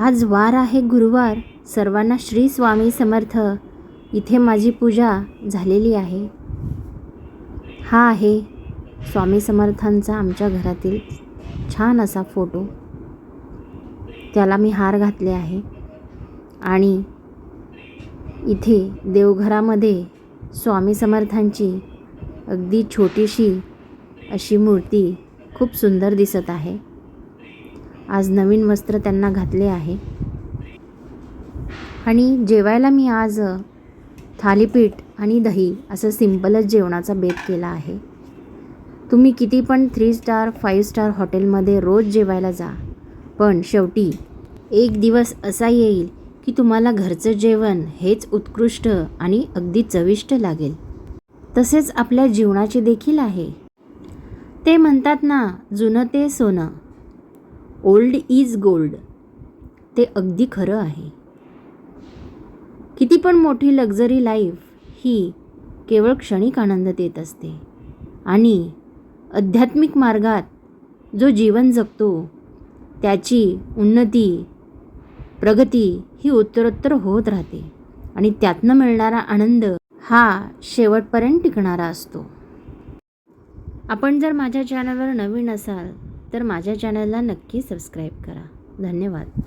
आज वार आहे गुरुवार. सर्वांना श्री स्वामी समर्थ. इथे माझी पूजा झालेली आहे. हा आहे स्वामी समर्थांचा आमच्या घरातील छान असा फोटो. त्याला मी हार घातले आहे. आणि इथे देवघरामध्ये स्वामी समर्थांची अगदी छोटीशी अशी मूर्ती खूप सुंदर दिसत आहे. आज नवीन वस्त्र त्यांना घातले आहे. आणि जेवायला मी आज थालीपीठ आणि दही असं सिंपलच जेवणाचा बेत केला आहे. तुम्ही किती पण थ्री स्टार फाईव्ह स्टार हॉटेलमध्ये रोज जेवायला जा. पण शेवटी एक दिवस असा येईल की तुम्हाला घरचं जेवण हेच उत्कृष्ट आणि अगदी चविष्ट लागेल. तसेच आपल्या जीवनाचे देखील आहे. ते म्हणतात ना जुनं ते सोनं. Old is gold. ते अगदी खरं आहे. किती पण मोठी लक्झरी लाईफ ही केवळ क्षणिक आनंद देत असते. आणि आध्यात्मिक मार्गात जो जीवन जगतो त्याची उन्नती प्रगती ही उत्तरोत्तर होत राहते. आणि त्यातनं मिळणारा आनंद हा शेवटपर्यंत टिकणारा असतो. आपण जर माझ्या चॅनलवर नवीन असाल तर माझ्या चॅनलला नक्की सबस्क्राईब करा. धन्यवाद.